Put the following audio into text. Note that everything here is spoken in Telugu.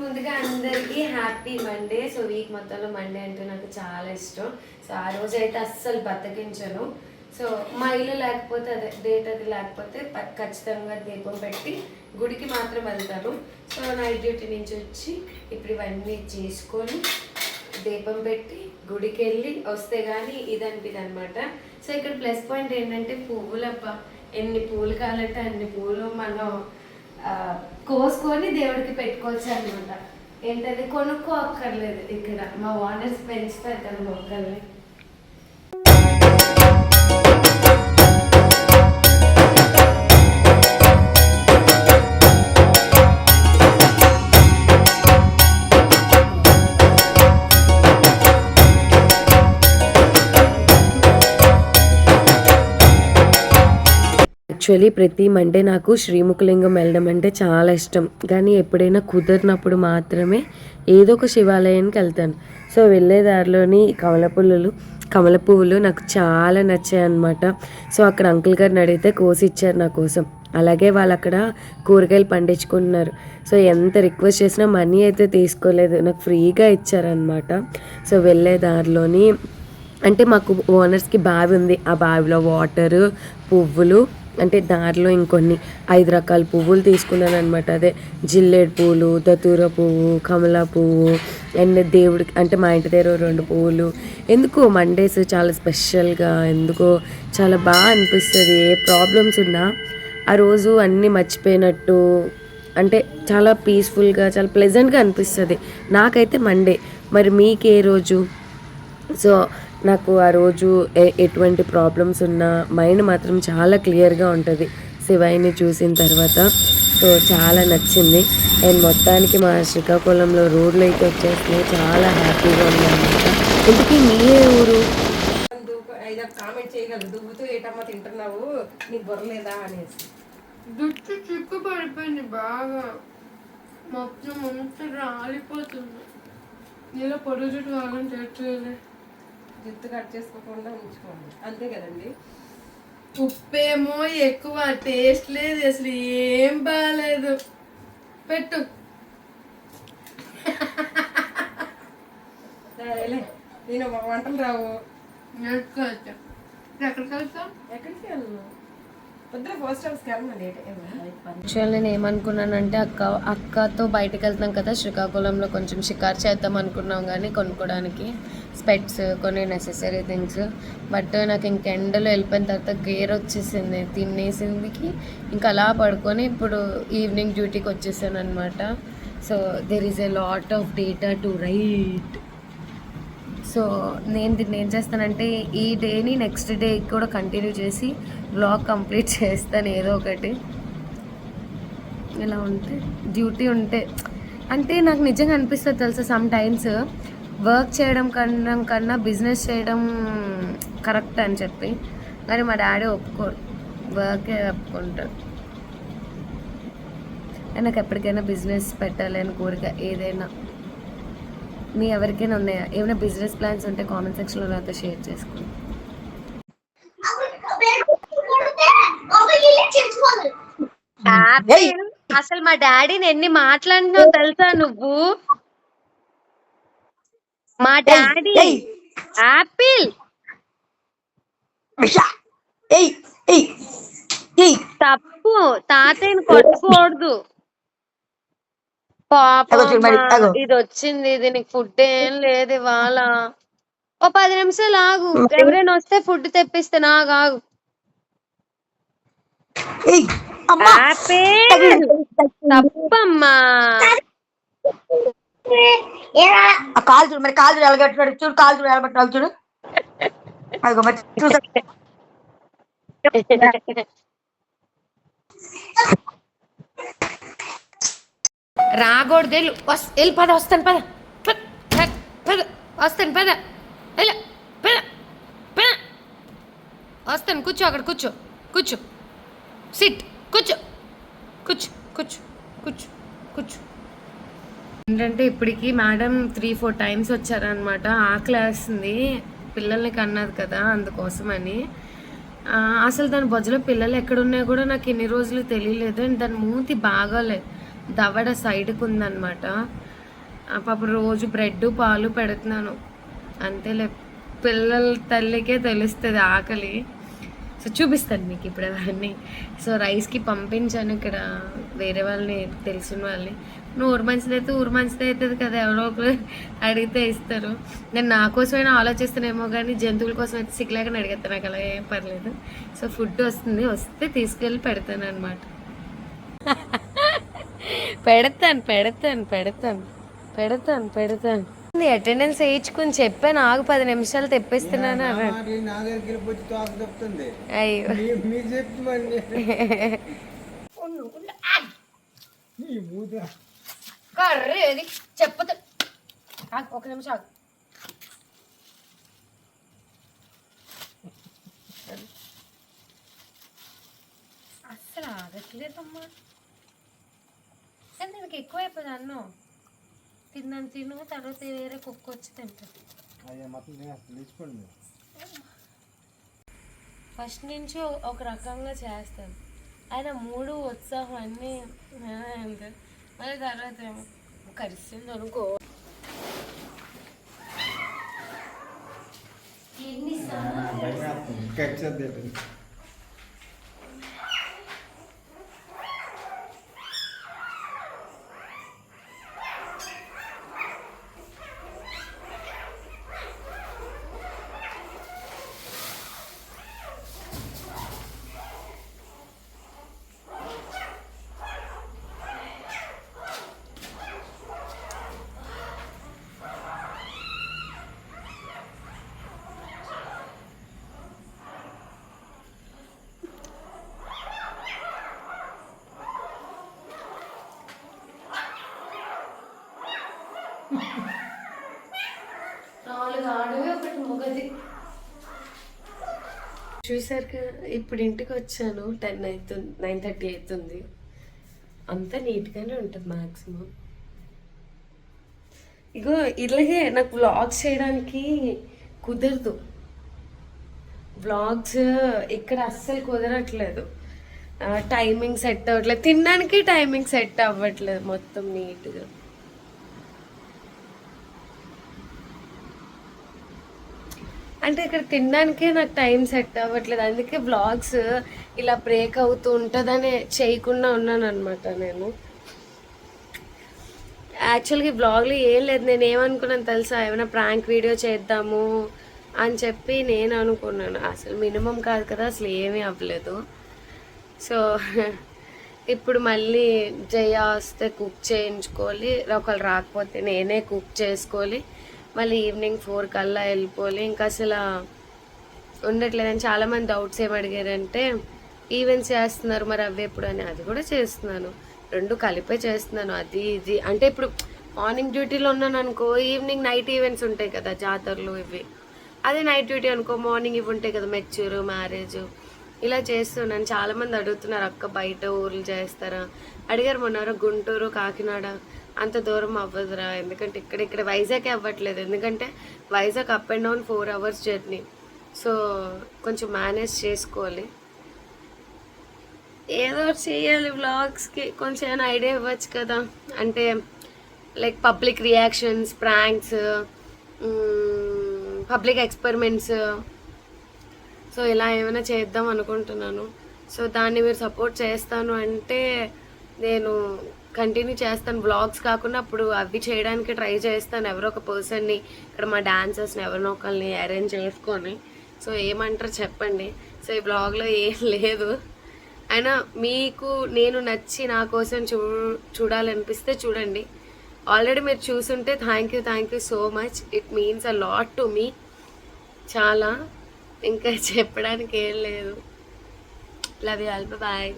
ముందుగా అందరికీ హ్యాపీ మండే. సో వీక్ మొత్తంలో మండే అంటే నాకు చాలా ఇష్టం. సో ఆ రోజు అయితే అస్సలు బతికించను. సో మా ఇల్లు లేకపోతే అదే డేట్ అది లేకపోతే ఖచ్చితంగా దీపం పెట్టి గుడికి మాత్రం వెళ్తాను. సో నైట్ డ్యూటీ నుంచి వచ్చి ఇప్పుడు ఇవన్నీ చేసుకొని దీపం పెట్టి గుడికి వెళ్ళి వస్తే కానీ ఇది అనిపిది అనమాట సో ఇక్కడ ప్లస్ పాయింట్ ఏంటంటే పువ్వులప్ప ఎన్ని పూలు కావాలంటే అన్ని పూలు మనం కోసుకొని దేవుడికి పెట్టుకోవచ్చు అనమాట ఏంటది? కొనుక్కో అక్కర్లేదు ఇక్కడ. మా ఓనర్స్ పెంచుతారు కదా మొక్కల్ని. యాక్చువల్లీ ప్రతి మండే నాకు శ్రీముఖలింగం వెళ్ళడం అంటే చాలా ఇష్టం. కానీ ఎప్పుడైనా కుదిరినప్పుడు మాత్రమే ఏదో ఒక శివాలయానికి వెళ్తాను. సో వెళ్ళే దారిలోని కమల కమల పువ్వులు నాకు చాలా నచ్చాయి అనమాట సో అక్కడ అంకుల్ గారిని అడిగితే కోసి ఇచ్చారు నా కోసం. అలాగే వాళ్ళు అక్కడ కూరగాయలు పండించుకుంటున్నారు. సో ఎంత రిక్వెస్ట్ చేసినా మనీ అయితే తీసుకోలేదు. నాకు ఫ్రీగా ఇచ్చారనమాట సో వెళ్ళే దారిలోని అంటే మాకు ఓనర్స్కి బావి ఉంది. ఆ బావిలో వాటర్ పువ్వులు అంటే దారిలో ఇంకొన్ని ఐదు రకాల పువ్వులు తీసుకున్నాను అనమాట అదే జిల్లేడు పువ్వులు దతూర పువ్వు కమలా పువ్వు అండ్ దేవుడికి అంటే మా ఇంటి దగ్గర రెండు పువ్వులు. ఎందుకో మండేస్ చాలా స్పెషల్గా ఎందుకో చాలా బాగా అనిపిస్తుంది. ఏ ప్రాబ్లమ్స్ ఉన్నా ఆ రోజు అన్నీ మర్చిపోయినట్టు అంటే చాలా పీస్ఫుల్గా చాలా ప్లెజెంట్గా అనిపిస్తుంది. నాకైతే మండే మరి మీకు ఏ రోజు? సో నాకు ఆ రోజు ఎటువంటి ప్రాబ్లమ్స్ ఉన్నా మైండ్ మాత్రం చాలా క్లియర్గా ఉంటుంది. శివాయిని చూసిన తర్వాత సో చాలా నచ్చింది. అండ్ మొత్తానికి మా శ్రీకాకుళంలో రోడ్లు అయితే వచ్చేసినాయి చాలా హ్యాపీగా ఉంది అనమాట ఇంతకీ మీ ఏ ఊరు? ఏదో కామెంట్ చేయగలరు. దువ్వుతూ ఏటమ్మా తింటున్నావు? నీకు బొరలేదా అనేసి. జుట్టు చిక్కు పడిపోయింది బాగా. మొత్తం అంతా రాలిపోతుంది. నీలో పొడుగు జుట్టు కావాలని చేయట్లేదు జుట్టు కట్ చేసుకోకుండా ఉంచుకోండి. అంతే కదండి? ఉప్పేమో ఎక్కువ టేస్ట్ లేదు అసలు ఏం బాగాలేదు పెట్టు. సరేలే నేను ఒక వంటలు రావు. నేర్చుకోవచ్చు. ఎక్కడికి వెళ్తాం వెళ్ళను? యాక్చువల్ నేను ఏమనుకున్నానంటే అక్క అక్కతో బయటకు వెళ్తున్నాం కదా శ్రీకాకుళంలో కొంచెం షికారు చేద్దాం అనుకున్నాం కానీ కొనుక్కోవడానికి స్పెట్స్ కొన్ని నెసెసరీ థింగ్స్ బట్ నాకు ఇంక ఎండలో వెళ్ళిపోయిన తర్వాత గేర్ వచ్చేసింది. తినేసిందికి ఇంకా అలా పడుకొని ఇప్పుడు ఈవినింగ్ డ్యూటీకి వచ్చేసాను అనమాట so there is a lot of data to write so నేను దీన్ని ఏం చేస్తానంటే ఈ డేని నెక్స్ట్ డే కూడా కంటిన్యూ చేసి బ్లాగ్ కంప్లీట్ చేస్తాను ఏదో ఒకటి. ఇలా ఉంటే డ్యూటీ ఉంటే. అంటే నాకు నిజంగా అనిపిస్తుంది తెలుసా సమ్ టైమ్స్ వర్క్ చేయడం కన్నా కన్నా బిజినెస్ చేయడం కరెక్ట్ అని చెప్పి. కానీ మా డాడీ ఒప్పుకోడు వర్కే ఒప్పుకుంటాడు. నాకు ఎప్పటికైనా బిజినెస్ పెట్టాలి అని కోరిక ఏదైనా. మీ ఎవరికైనా ఉన్నాయా? ఏమైనా బిజినెస్ ప్లాన్స్ ఉంటే కామెంట్ సెక్షన్లో నాతో షేర్ చేసుకోండి అసలు మా డాడీని ఎన్ని మాట్లాడినావు తెలుసా నువ్వు? మా డాడీ ఆపిల్. తప్పు. తాతయ్యని కొట్టకూడదు. పాపం. ఇది వచ్చింది దీనికి ఫుడ్ ఏం లేదు ఇవాళ. ఓ పది నిమిషాలు ఆగు. ఎవరైనా వస్తే ఫుడ్ తెప్పిస్తే నాకు ఆగు. తప్పమ్మా. ఆ కాలు చూడు మరి కాలు చూడు ఎలగట్టున్నాడు చూడు కాలు చూడు ఎలగట్టున్నాడు చూడు. అదిగో మరి చూసా రాకూడదు వెళ్ళు. వెళ్ళి పద వస్తాను పద పద, వస్తాను పద. వెళ్ళు పద పద. వస్తాను కూర్చో అక్కడ కూర్చో కూర్చో. సిట్ కూర్చో. కూర్చో కూర్చో కూర్చో కూర్చో. ఏంటంటే ఇప్పటికి మేడం త్రీ ఫోర్ టైమ్స్ వచ్చారనమాట ఆకలి వేస్తుంది పిల్లల్ని కన్నది కదా అందుకోసమని. అని అసలు దాని బొజ్జలో పిల్లలు ఎక్కడున్నాయో కూడా నాకు ఇన్ని రోజులు తెలియలేదు. అండ్ దాని మూతి బాగాలేదు దవడ సైడ్కి ఉందన్నమాట పాపం పాప రోజు బ్రెడ్ పాలు పెడుతున్నాను. అంతేలే. పిల్లల తల్లికే తెలుస్తుంది ఆకలి. సో చూపిస్తాను మీకు ఇప్పుడు అవన్నీ. సో రైస్కి పంపించాను ఇక్కడ వేరే వాళ్ళని తెలిసిన వాళ్ళని. నువ్వు ఊరు మంచిది అయితే ఊరు మంచిది అవుతుంది కదా ఎవరో ఒకరు అడిగితే ఇస్తారు. నేను నా కోసమైనా ఆలోచిస్తానేమో కానీ జంతువుల కోసం అయితే సిగ్గులేకని అడిగేస్తాను నాకు అలా ఏం పర్లేదు. సో ఫుడ్ వస్తుంది వస్తే తీసుకెళ్ళి పెడతాను అనమాట పెడతాను పెడతాను పెడతాను పెడతాను. పెడతాను అటెండెన్స్ వేయించుకుని చెప్పాను ఆగు పది నిమిషాలు తెప్పిస్తున్నాను అయ్యో. మూత కర్రీ అది చెప్పదు. ఒక నిమిషం ఆగు. అస్సలు ఆగట్లేదమ్మా. కానీ దీనికి ఎక్కువైపోయింది అన్నం. తిన్నాను తిను తర్వాత వేరే కుక్క వచ్చి తింటుంది. ఫస్ట్ నుంచి ఒక రకంగా చేస్తాను. ఆయన మూడు ఉత్సాహం అన్నీ మళ్ళీ తర్వాత ఏమో. కలిసింది అనుకో. ఖర్చు ఒకటి చూసారు కదా ఇప్పుడు ఇంటికి వచ్చాను. టెన్ అవుతుంది నైన్ థర్టీ అవుతుంది అంతా నీట్గానే ఉంటుంది మ్యాక్సిమం ఇగో ఇలాగే నాకు వ్లాగ్స్ చేయడానికి కుదరదు. వ్లాగ్స్ ఇక్కడ అస్సలు కుదరట్లేదు. టైమింగ్ సెట్ అవ్వట్లేదు. తినడానికి టైమింగ్ సెట్ అవ్వట్లేదు మొత్తం నీట్గా. అంటే ఇక్కడ తినడానికే నాకు టైం సెట్ అవ్వట్లేదు. అందుకే బ్లాగ్స్ ఇలా బ్రేక్ అవుతూ ఉంటుందని చేయకుండా ఉన్నాను అనమాట నేను. యాక్చువల్గా ఈ బ్లాగ్లో ఏం లేదు. నేను ఏమనుకున్నాను తెలుసా? ఏమైనా ప్రాంక్ వీడియో చేద్దాము అని చెప్పి నేను అనుకున్నాను. అసలు మినిమం కాదు కదా అసలు ఏమీ అవ్వలేదు. సో ఇప్పుడు మళ్ళీ జయ వస్తే కుక్ చేయించుకోవాలి. ఒకళ్ళు రాకపోతే నేనే కుక్ చేసుకోవాలి. మళ్ళీ ఈవినింగ్ ఫోర్ కల్లా వెళ్ళిపోవాలి. ఇంకా అసలు ఉండట్లేదని చాలామంది డౌట్స్ ఏం అడిగారంటే ఈవెంట్స్ చేస్తున్నారు మరి అవి ఎప్పుడు అని. అది కూడా చేస్తున్నాను. రెండు కలిపే చేస్తున్నాను. అది ఇది. అంటే ఇప్పుడు మార్నింగ్ డ్యూటీలో ఉన్నాను అనుకో ఈవినింగ్ నైట్ ఈవెంట్స్ ఉంటాయి కదా జాతరలు ఇవి. అదే నైట్ డ్యూటీ అనుకో మార్నింగ్ ఇవి ఉంటాయి కదా మెచ్యూర్ మ్యారేజ్ ఇలా చేస్తున్నాను. చాలామంది అడుగుతున్నారు అక్క బయట ఊర్లు చేస్తారా? అడిగారు మొన్న గుంటూరు కాకినాడ. అంత దూరం అవ్వదురా. ఎందుకంటే ఇక్కడ ఇక్కడ వైజాగ్ అవ్వట్లేదు. ఎందుకంటే Vizag up and down four hours journey so కొంచెం మేనేజ్ చేసుకోవాలి. ఏదో ఒకటి చేయాలి వ్లాగ్స్కి కొంచెం ఏమైనా ఐడియా ఇవ్వచ్చు కదా. అంటే like public reactions pranks public experiments so ఇలా ఏమైనా చేద్దాం అనుకుంటున్నాను. సో దాన్ని మీరు సపోర్ట్ చేస్తాను అంటే నేను కంటిన్యూ చేస్తాను. బ్లాగ్స్ కాకుండా అప్పుడు అవి చేయడానికి ట్రై చేస్తాను. ఎవరో ఒక పర్సన్ని ఇక్కడ మా డాన్సర్స్ని ఎవరినో ఒకరిని అరేంజ్ చేసుకొని. సో ఏమంటారు చెప్పండి. సో ఈ బ్లాగ్లో ఏం లేదు. అయినా మీకు నేను నచ్చి నా కోసం చూ చూడాలనిపిస్తే చూడండి. ఆల్రెడీ మీరు చూసుంటే thank you thank you so much it means a lot to me చాలా. ఇంకా చెప్పడానికి ఏం లేదు. Love you all bye